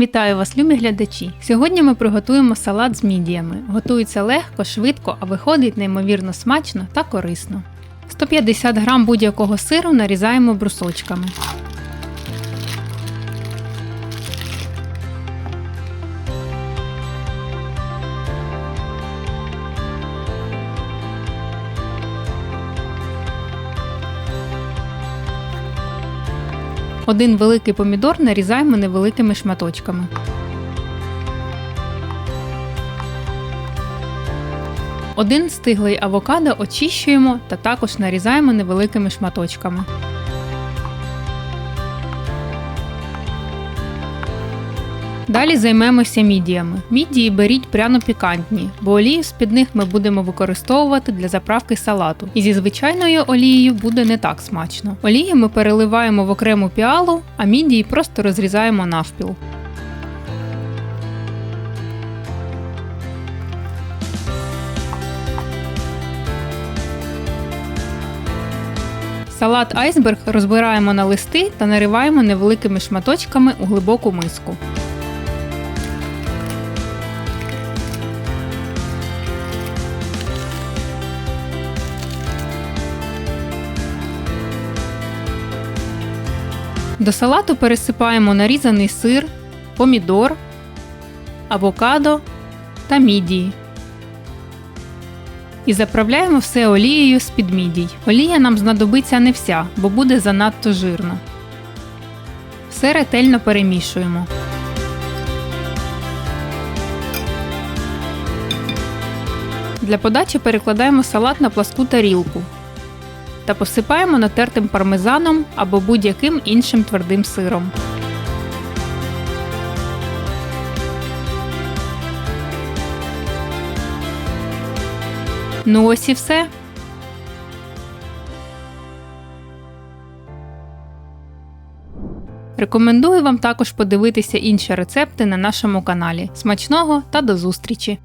Вітаю вас, любі глядачі! Сьогодні ми приготуємо салат з мідіями. Готується легко, швидко, а виходить неймовірно смачно та корисно. 150 г будь-якого сиру нарізаємо брусочками. Один великий помідор нарізаємо невеликими шматочками. Один стиглий авокадо очищуємо та також нарізаємо невеликими шматочками. Далі займемося мідіями. Мідії беріть пряно пікантні, бо олію з-під них ми будемо використовувати для заправки салату. І зі звичайною олією буде не так смачно. Олію ми переливаємо в окрему піалу, а мідії просто розрізаємо навпіл. Салат айсберг розбираємо на листи та нариваємо невеликими шматочками у глибоку миску. До салату пересипаємо нарізаний сир, помідор, авокадо та мідії. І заправляємо все олією з-під мідій. Олія нам знадобиться не вся, бо буде занадто жирна. Все ретельно перемішуємо. Для подачі перекладаємо салат на пласку тарілку та посипаємо натертим пармезаном або будь-яким іншим твердим сиром. Ну ось і все. Рекомендую вам також подивитися інші рецепти на нашому каналі. Смачного та до зустрічі!